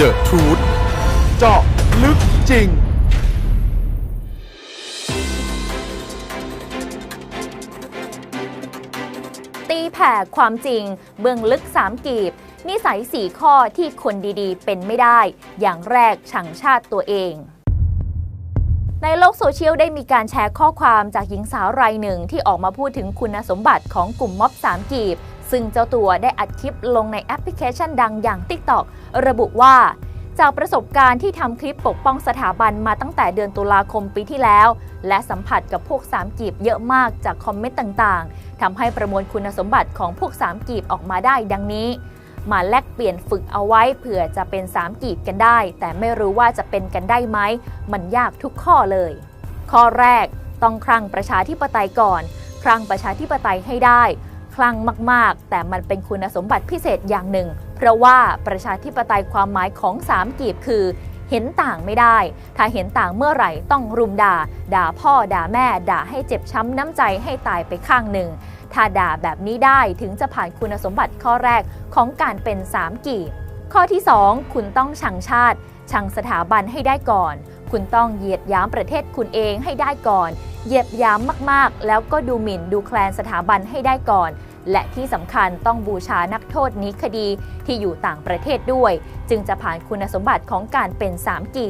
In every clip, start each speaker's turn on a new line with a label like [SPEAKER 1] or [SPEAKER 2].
[SPEAKER 1] The Truth เจาะลึกจริง
[SPEAKER 2] ตีแผ่ความจริง เบื้องลึก3กีบ นิสัย4ข้อที่คนดีๆ เป็นไม่ได้ อย่างแรกชังชาติตัวเองในโลกโซเชียลได้มีการแชร์ข้อความจากหญิงสาวรายหนึ่งที่ออกมาพูดถึงคุณสมบัติของกลุ่มม็อบ3กีบ ซึ่งเจ้าตัวได้อัดคลิปลงในแอปพลิเคชันดังอย่าง TikTok ระบุว่า จากประสบการณ์ที่ทำคลิปปกป้องสถาบันมาตั้งแต่เดือนตุลาคมปีที่แล้ว และสัมผัสกับพวก3กีบเยอะมากจากคอมเมนต์ต่างๆทำให้ประมวลคุณสมบัติของพวก3กีบออกมาได้ดังนี้มาแลกเปลี่ยนฝึกเอาไว้เผื่อจะเป็น3กีบกันได้ แต่ไม่รู้ว่าจะเป็นกันได้ไหม มันยากทุกข้อเลย ข้อแรก ต้องครั่งประชาธิปไตยก่อน ครั่งประชาธิปไตยให้ได้ คลั่งมาก ๆ แต่มันเป็นคุณสมบัติพิเศษอย่างหนึ่ง เพราะว่าประชาธิปไตยความหมายของ3กีบคือเห็นต่างไม่ได้ ถ้าเห็นต่างเมื่อไหร่ต้องรุมด่า ด่าพ่อด่าแม่ ด่าให้เจ็บช้ำน้ำใจให้ตายไปข้างหนึ่ง ถ้าด่าแบบนี้ได้ถึงจะผ่านคุณสมบัติข้อแรกของการเป็น3กีบ ข้อที่ 2 คุณต้องชังชาติ ชังสถาบันให้ได้ก่อน คุณต้องเหยียดยามประเทศคุณเองให้ได้ก่อน เหยียดยามมากๆ แล้วก็ดูหมิ่นดูแคลนสถาบันให้ได้ก่อน และที่สำคัญต้องบูชานักโทษนี้คดีที่อยู่ต่างประเทศด้วย จึงจะผ่านคุณสมบัติของการเป็นสามกี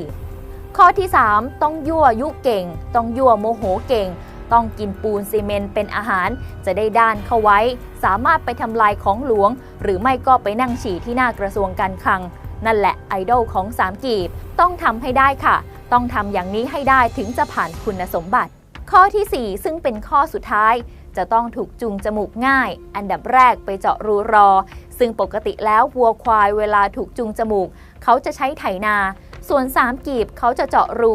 [SPEAKER 2] ข้อที่ 3 ต้องยั่วยุเก่ง ต้องยั่วโมโหเก่ง ต้องกินปูนซีเมนเป็นอาหาร จะได้ด้านเข้าไว้ สามารถไปทำลายของหลวง หรือไม่ก็ไปนั่งฉี่ที่หน้ากระทรวงการคลัง นั่นแหละไอดอลของสามกีบ ต้องทำให้ได้ค่ะ ต้องทำอย่างนี้ให้ได้ถึงจะผ่านคุณสมบัติ ข้อที่ 4 ซึ่งเป็นข้อสุดท้าย จะต้องถูกจูงจมูกง่าย อันดับแรกไปเจาะรูรอ ซึ่งปกติแล้ววัวควายเวลาถูกจูงจมูก เขาจะใช้ไถนา ส่วน3กีบเขาจะเจาะรู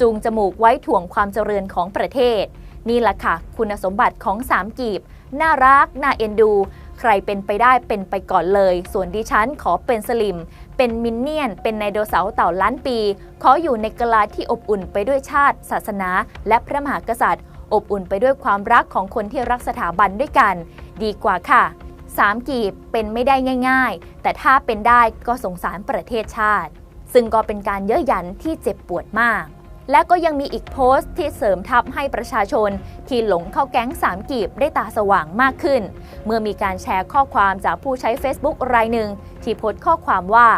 [SPEAKER 2] จูงจมูกไว้ถ่วงความเจริญของประเทศ นี่แหละค่ะ คุณสมบัติของ3กีบ น่ารัก น่าเอ็นดู ใครเป็นไปได้เป็นไปก่อนเลย ส่วนดิฉันขอเป็นสลิม เป็นมินเนี่ยน เป็นไดโนเสาร์เต่าล้านปี ขออยู่ในกลาที่อบอุ่นไปด้วยชาติ ศาสนา และพระมหากษัตริย์ อบอุ่นไปด้วยความรักของคนที่รักสถาบันด้วยกัน ดีกว่าค่ะ3กีบเป็นไม่ได้ง่าย ๆ แต่ถ้าเป็นได้ก็สงสารประเทศชาติ ซึ่งก็เป็นการเย้ยหยันที่เจ็บปวดมาก และก็ยังมีอีกโพสต์ที่เสริมทับให้ประชาชน ที่หลงเข้าแก๊งสามกีบได้ตาสว่างมากขึ้น เมื่อมีการแชร์ข้อความจากผู้ใช้ Facebook รายหนึ่ง ที่โพสต์ข้อความว่า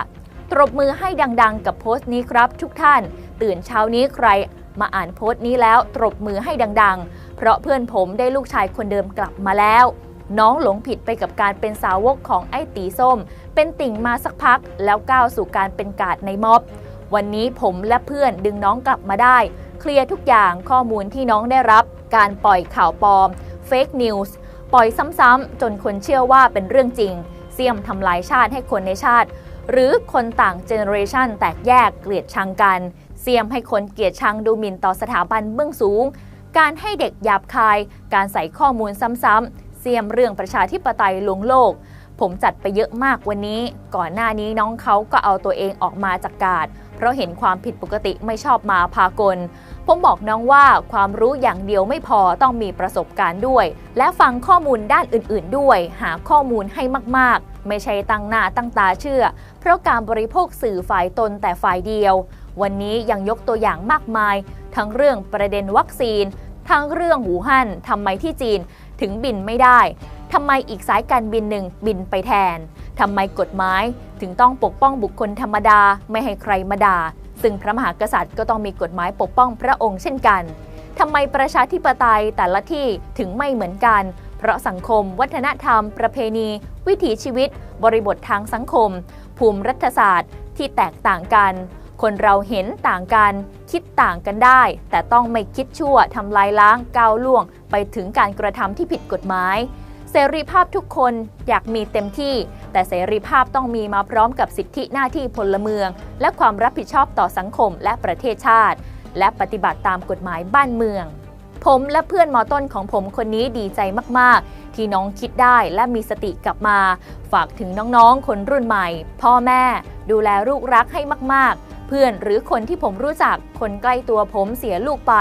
[SPEAKER 2] ตรบมือให้ดังๆ กับโพสต์นี้ครับทุกท่าน ตื่นเช้านี้ใคร มาอ่านโพสต์นี้แล้วตรบมือให้ดังๆ เพราะเพื่อนผมได้ลูกชายคนเดิมกลับมาแล้ว น้องหลงผิดไปกับการเป็นสาวกของไอ้ตีส้ม เป็นติ่งมาสักพัก แล้วก้าวสู่การเป็นกาดในม็อบ วันนี้ผมและเพื่อนดึงน้องกลับมาได้ เคลียร์ทุกอย่างข้อมูลที่น้องได้รับ การปล่อยข่าวปลอมเฟกนิวส์ปล่อยซ้ำๆจนคนเชื่อว่าเป็นเรื่องจริง เสี่ยมทำลายชาติให้คนในชาติ หรือคนต่างเจเนอเรชันแตกแยกเกลียดชังกัน เสียมให้คนเกลียดชังดูหมิ่นต่อสถาบันเบื้องสูง การให้เด็กหยาบคาย การใส่ข้อมูลซ้ำๆเสียมเรื่องประชาธิปไตยลวงโลก ผมจัดไปเยอะมากวันนี้ ก่อนหน้านี้น้องเขาก็เอาตัวเองออกมาจากกาดเพราะเห็นความผิดปกติไม่ชอบมาพากล ผมบอกน้องว่าความรู้อย่างเดียวไม่พอต้องมีประสบการณ์ด้วย และฟังข้อมูลด้านอื่นๆด้วย หาข้อมูลให้มากๆ ไม่ใช่ตั้งหน้าตั้งตาเชื่อ เพราะการบริโภคสื่อฝ่ายตนแต่ฝ่ายเดียว วันนี้ยังยกตัวอย่างมากมาย ทั้งเรื่องประเด็นวัคซีน ทั้งเรื่องหูฮั่นทำไมที่จีนถึงบินไม่ได้ทำไมอีกสายการบินหนึ่งบินไปแทนทำไมกฎหมายถึงต้องปกป้องบุคคลธรรมดาไม่ให้ใครมาด่าซึ่งพระมหากษัตริย์ก็ต้องมีกฎหมายปกป้องพระองค์เช่นกันทำไมประชาธิปไตยแต่ละที่ถึงไม่เหมือนกัน เพราะสังคม วัฒนธรรม ประเพณี วิถีชีวิต บริบททางสังคม ภูมิรัฐศาสตร์ที่แตกต่างกัน คนเราเห็นต่างกัน คิดต่างกันได้ แต่ต้องไม่คิดชั่วทำลายล้างก้าวล่วง ไปถึงการกระทำที่ผิดกฎหมาย เสรีภาพทุกคนอยากมีเต็มที่ แต่เสรีภาพต้องมีมาพร้อมกับสิทธิหน้าที่พลเมือง และความรับผิดชอบต่อสังคมและประเทศชาติ และปฏิบัติตามกฎหมายบ้านเมือง ผมและเพื่อนมอต้นของผมคนนี้ดีใจมาก ๆที่น้องคิดได้และมีสติกลับมา ฝากถึงน้องๆ คนรุ่นใหม่ พ่อแม่ ดูแลลูกรักให้มากๆ เพื่อนหรือคนที่ผมรู้จัก คนใกล้ตัวผมเสียลูกไป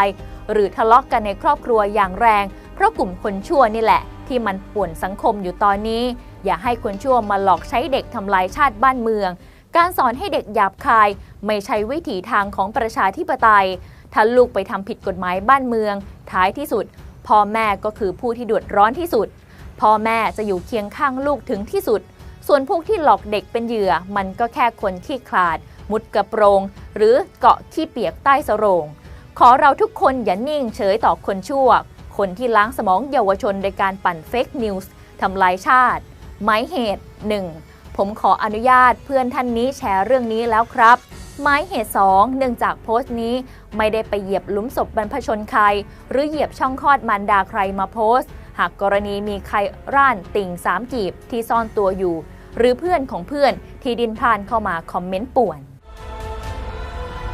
[SPEAKER 2] หรือทะเลาะกกันในครอบครัวอย่างแรง เพราะกลุ่มคนชั่วนี่แหละ ที่มันป่วนสังคมอยู่ตอนนี้ อย่าให้คนชั่วมาหลอกใช้เด็กทำลายชาติบ้านเมือง การสอนให้เด็กหยาบคาย ไม่ใช่วิถีทางของประชาธิปไตยถ้าลูกไปทำผิดกฎหมายบ้านเมือง ท้ายที่สุด พ่อแม่ก็คือผู้ที่เดือดร้อนที่สุด พ่อแม่จะอยู่เคียงข้างลูกถึงที่สุด ส่วนพวกที่หลอกเด็กเป็นเหยื่อ มันก็แค่คนขี้ขลาด มุดกระโปรง หรือเกาะขี้เปียกใต้สโรงขอเราทุกคนอย่านิ่งเฉยต่อคนชั่ว คนที่ล้างสมองเยาวชนโดยการปั่นเฟกนิวส์ทำลายชาติหมายเหตุ 1. ผมขออนุญาตเพื่อนท่านนี้แชร์เรื่องนี้แล้วครับหมายเหตุ 2 เนื่องจากโพสต์นี้ไม่ได้ไปเหยียบหลุมศพบรรพชนใคร หรือเหยียบช่องคลอดมารดาใครมาโพสต์ หากกรณีมีใครร่านติ่งสามกีบที่ซ่อนตัวอยู่ หรือเพื่อนของเพื่อนที่ดินพานเข้ามาคอมเมนต์ป่วน